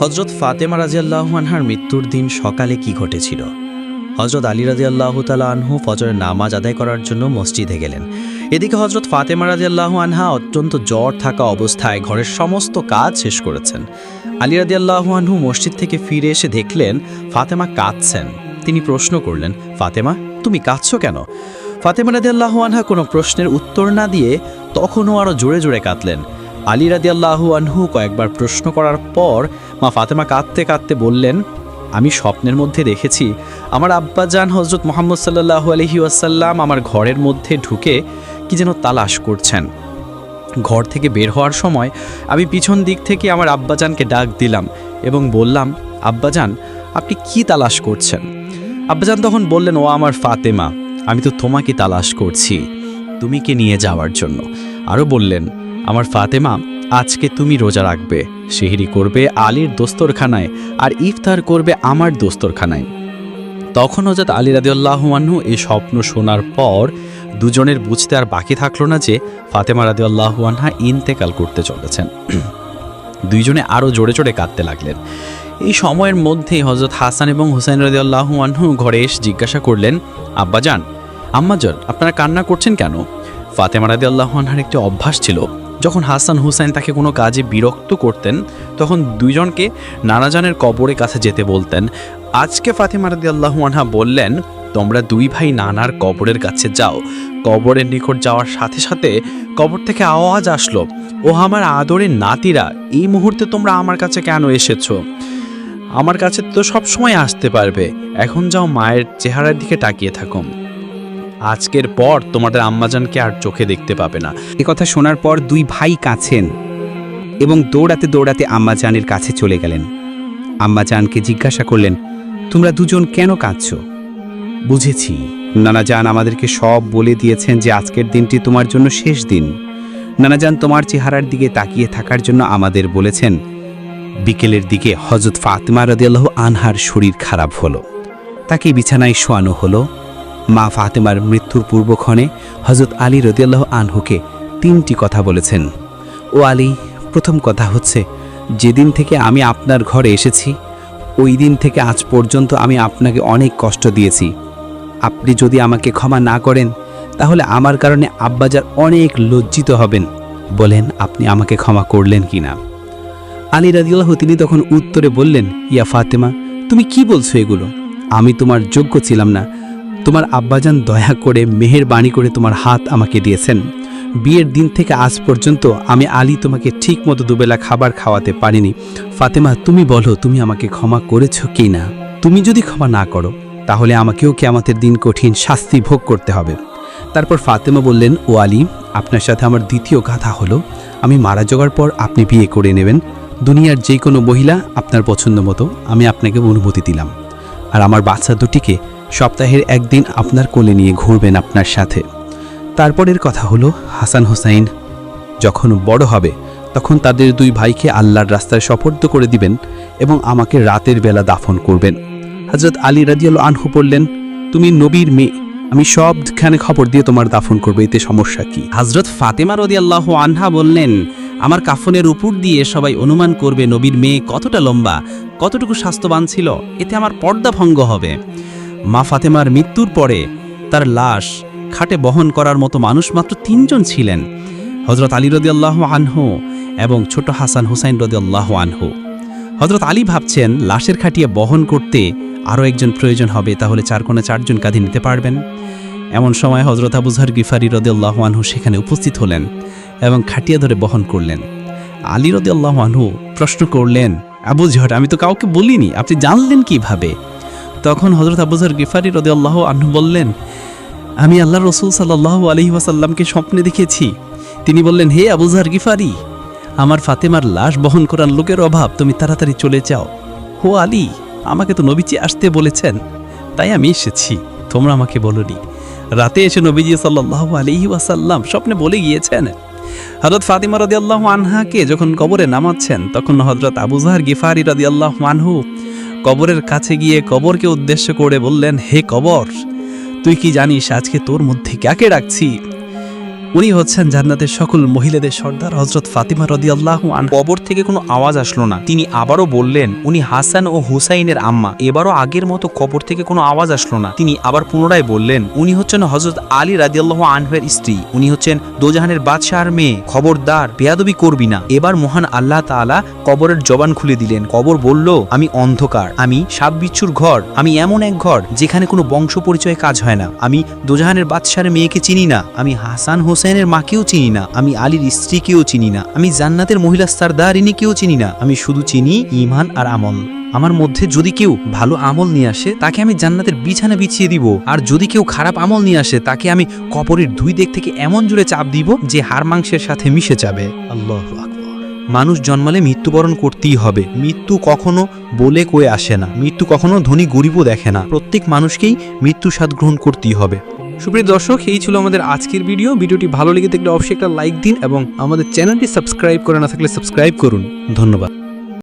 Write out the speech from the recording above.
হজরত ফাতেমা রাজিয়াল্লাহু আনহার মৃত্যুর দিন সকালে কি ঘটেছিল? হজরত আলী রাজিয়াল্লাহ তালা আনহু ফজরের নামাজ আদায় করার জন্য মসজিদে গেলেন। এদিকে হজরত ফাতেমা রাজিয়াল্লাহু আনহা অত্যন্ত জ্বর থাকা অবস্থায় ঘরের সমস্ত কাজ শেষ করেছেন। আলী রাদিয়াল্লাহু আনহু মসজিদ থেকে ফিরে এসে দেখলেন ফাতেমা কাঁদছেন। তিনি প্রশ্ন করলেন, ফাতেমা, তুমি কাঁদছো কেন? ফাতেমা রাজি আল্লাহ আনহা কোনো প্রশ্নের উত্তর না দিয়ে তখনও আরও জোরে জোরে কাঁদলেন। আলী রাদিয়াল্লাহু আনহু কয়েকবার প্রশ্ন করার পর মা ফাতেমা কাঁদতে কাঁদতে বললেন, আমি স্বপ্নের মধ্যে দেখেছি, আমার আব্বাজান হজরত মোহাম্মদ সাল্লাহু আলহি ওয়াসাল্লাম আমার ঘরের মধ্যে ঢুকে কি যেন তালাশ করছেন। ঘর থেকে বের হওয়ার সময় আমি পিছন দিক থেকে আমার আব্বাজানকে ডাক দিলাম এবং বললাম, আব্বাজান, আপনি কি তালাশ করছেন? আব্বাজান তখন বললেন, ও আমার ফাতেমা, আমি তো তোমাকে তালাশ করছি, তুমি কে নিয়ে যাওয়ার জন্য। আরও বললেন, আমার ফাতেমা আজকে তুমি রোজা রাখবে সেহরি করবে আলীর দোস্তরখানায় আর ইফতার করবে আমার দোস্তরখানায়। তখন হজরত আলী রাদিউল্লাহমানহু এই স্বপ্ন শোনার পর দুজনের বুঝতে আর বাকি থাকল না যে ফাতেমা রাদিউল্লাহু আনহা ইন্তেকাল করতে চলেছেন। দুইজনে আরও জোরে জোরে কাঁদতে লাগলেন। এই সময়ের মধ্যেই হজরত হাসান এবং হুসাইন রাদিউল্লাহু আনহু ঘরে এসে জিজ্ঞাসা করলেন, আব্বাজান, আম্মাজান, আপনারা কান্না করছেন কেন? ফাতেমা রাদিউল্লাহু আনহার একটি অভ্যাস ছিল যখন হাসান হুসাইন তাকে কোনো কাজে বিরক্ত করতেন, তখন দুইজনকে নানাজানের কবরের কাছে যেতে বলতেন। আজকে ফাতেমা রাদিউল্লাহু আনহা বললেন, তোমরা দুই ভাই নানার কবরের কাছে যাও। কবরের নিকট যাওয়ার সাথে সাথে কবর থেকে আওয়াজ আসলো, ও আমার আদরের নাতিরা, এই মুহূর্তে তোমরা আমার কাছে কেন এসেছ? আমার কাছে তো সব সময় আসতে পারবে। এখন যাও মায়ের চেহারার দিকে তাকিয়ে থাকো। আজকের পর তোমাদের আম্মাজানকে আর চোখে দেখতে পাবে না। এ কথা শোনার পর দুই ভাই কাছেন এবং দৌড়াতে দৌড়াতে আম্মাজানের কাছে চলে গেলেন। আম্মাজানকে জিজ্ঞাসা করলেন, তোমরা দুজন কেন কাঁদছ? বুঝেছি। নানাজান আমাদেরকে সব বলে দিয়েছেন যে আজকের দিনটি তোমার জন্য শেষ দিন। নানাজান তোমার চেহারার দিকে তাকিয়ে থাকার জন্য আমাদের বলেছেন, বিকেলের দিকে হজরত ফাতিমা রদিয়াল্লাহ আনহার শরীর খারাপ হলো। তাকে বিছানায় শোয়ানো হলো। মা ফাতেমার মৃত্যুর পূর্বক্ষণে হজরত আলী রদিয়াল্লাহ আনহুকে তিনটি কথা বলেছেন। ও আলী, প্রথম কথা হচ্ছে, যেদিন থেকে আমি আপনার ঘরে এসেছি, ওই দিন থেকে আজ পর্যন্ত আমি আপনাকে অনেক কষ্ট দিয়েছি। আপনি যদি আমাকে ক্ষমা না করেন, তাহলে আমার কারণে আব্বাজার অনেক লজ্জিত হবেন। বলেন, আপনি আমাকে ক্ষমা করলেন কি না আলী রাদিয়াল্লাহু তিনি তখন উত্তরে বললেন, ইয়া ফাতেমা, তুমি কি বলছো এগুলো? আমি তোমার যোগ্য ছিলাম না তোমার আব্বাজান দয়া করে মেহের বাণী করে তোমার হাত আমাকে দিয়েছেন। বিয়ের দিন থেকে আজ পর্যন্ত আমি আলী তোমাকে ঠিক মতো দুবেলা খাবার খাওয়াতে পারিনি। ফাতেমা, তুমি বলো, তুমি আমাকে ক্ষমা করেছ কি না? তুমি যদি ক্ষমা না করো, তাহলে আমাকেও কেয়ামতের দিন কঠিন শাস্তি ভোগ করতে হবে। তারপর ফাতেমা বললেন, ও আলী, আপনার সাথে আমার দ্বিতীয় কথা হলো। আমি মারা যাওয়ার পর আপনি বিয়ে করে নেবেন। দুনিয়ার যে কোনো মহিলা আপনার পছন্দ মতো, আমি আপনাকে অনুমতি দিলাম। আর আমার বাচ্চা দুটিকে সপ্তাহের একদিন আপনার কোলে নিয়ে ঘুরবেন আপনার সাথে। তারপরের কথা হলো, হাসান হোসাইন যখন বড় হবে, তখন তাদের দুই ভাইকে আল্লাহর রাস্তায় সফর্দ করে দিবেন এবং আমাকে রাতের বেলা দাফন করবেন। হজরত আলী রাজিয়াল আনহু বললেন, তুমি নবীর মেয়ে, আমি সবখানে খবর দিয়ে তোমার দাফন করবে, এতে সমস্যা কি? হজরত ফাতেমা রদিয়াল্লাহ আনহা বললেন, আমার কাফনের উপর দিয়ে সবাই অনুমান করবে নবীর মেয়ে কতটা লম্বা, কতটুকু স্বাস্থ্যবান ছিল, এতে আমার পর্দা ভঙ্গ হবে। মা ফাতেমার মৃত্যুর পরে তার লাশ খাটে বহন করার মতো মানুষ মাত্র তিনজন ছিলেন হজরত আলী রদিয়াল্লাহ আনহু এবং ছোট হাসান হুসাইন রদিয়াল্লাহ আনহু। হজরত আলী ভাবছেন, লাশের খাটিয়ে বহন করতে আরও একজন প্রয়োজন হবে, তাহলে চার কোণে চারজন কাঁধে নিতে পারবেন। এমন সময় হজরত আবুজহর গিফারি রদিয়াল্লাহ আনহু সেখানে উপস্থিত হলেন এবং খাটিয়া ধরে বহন করলেন। আলী রদিয়াল্লাহ আনহু প্রশ্ন করলেন, আবু জহর আমি তো কাউকে বলিনি, আপনি জানলেন কীভাবে? তখন হজরত আবুজহর গিফারি রদিয়াল্লাহ আনহু বললেন, আমি আল্লাহ রসুল সাল্লাহ আলহি ওয়াসাল্লামকে স্বপ্নে দেখেছি। তিনি বললেন, হে আবুজহর গিফারি, আমার ফাতেমার লাশ বহন করার লোকের অভাব, তুমি তাড়াতাড়ি চলে যাও। হো আলী, আমাকে তো নবীজি আসতে বলেছেন, তাই আমি এসেছি, তোমরা আমাকে বলনি। রাতে এসে নবীজি সাল্লাহ আলহি ওয়াসাল্লাম স্বপ্নে বলে গিয়েছেন হজরত ফাতিমা রদি আল্লাহ আনহাকে যখন কবরে নামাচ্ছেন, তখন হজরত আবুজাহার গিফারি রদি আল্লাহ আনহু কবরের কাছে গিয়ে কবরকে উদ্দেশ্য করে বললেন, হে কবর, তুই কি জানিস আজকে তোর মধ্যে কাকে রাখছি উনি হচ্ছেন জান্নাতের সকল মহিলাদের সর্দার হজরত ফাতিমা রদি আল্লাহ কবর থেকে কোনো আওয়াজ আসলো না। তিনি আবারও বললেন, উনি হাসান ও হুসাইনের আম্মা। এবারও আগের মতো কবর থেকে কোনো আওয়াজ আসলো না। তিনি আবার পুনরায় বললেন, উনি হচ্ছেন হজরত আলী রাদিয়াল্লাহ আনহের স্ত্রী। উনি হচ্ছেন দোজাহানের বাদশাহর মেয়ে, খবরদার, বেয়াদবি করবি না। এবার মহান আল্লাহ তাআলা কবরের জবান খুলে দিলেন। কবর বলল, আমি অন্ধকার, আমি সাপ বিচ্ছুর ঘর, আমি এমন এক ঘর যেখানে কোনো বংশ পরিচয় কাজ হয় না। আমি দোজাহানের বাদশাহের মেয়েকে চিনি না। আমি হাসান হোসেনের মাকেও চিনি না আমি আলীর স্ত্রীকেও চিনি না আমি জান্নাতের মহিলা সারদারিনীকেও চিনি না আমি শুধু চিনি ইমান আর আমল। আমার মধ্যে যদি কেউ ভালো আমল নিয়ে আসে তাকে আমি জান্নাতের বিছানা বিছিয়ে দিব আর যদি কেউ খারাপ আমল নিয়ে আসে তাকে আমি কপরের দুই দিক থেকে এমন জোরে চাপ দিব যে হাড় মাংসের সাথে মিশে যাবে। আল্লাহ মানুষ জন্মালে মৃত্যুবরণ করতেই হবে। মৃত্যু কখনো বলে কয়ে আসে না মৃত্যু কখনো ধনী গরিবও দেখে না। প্রত্যেক মানুষকেই মৃত্যু স্বাদ গ্রহণ করতেই হবে। সুপ্রিয় দর্শক, এই ছিল আমাদের আজকের ভিডিও। ভিডিওটি ভালো লেগে থাকলে অবশ্যই একটা লাইক দিন এবং আমাদের চ্যানেলটি সাবস্ক্রাইব করে না থাকলে সাবস্ক্রাইব করুন। ধন্যবাদ।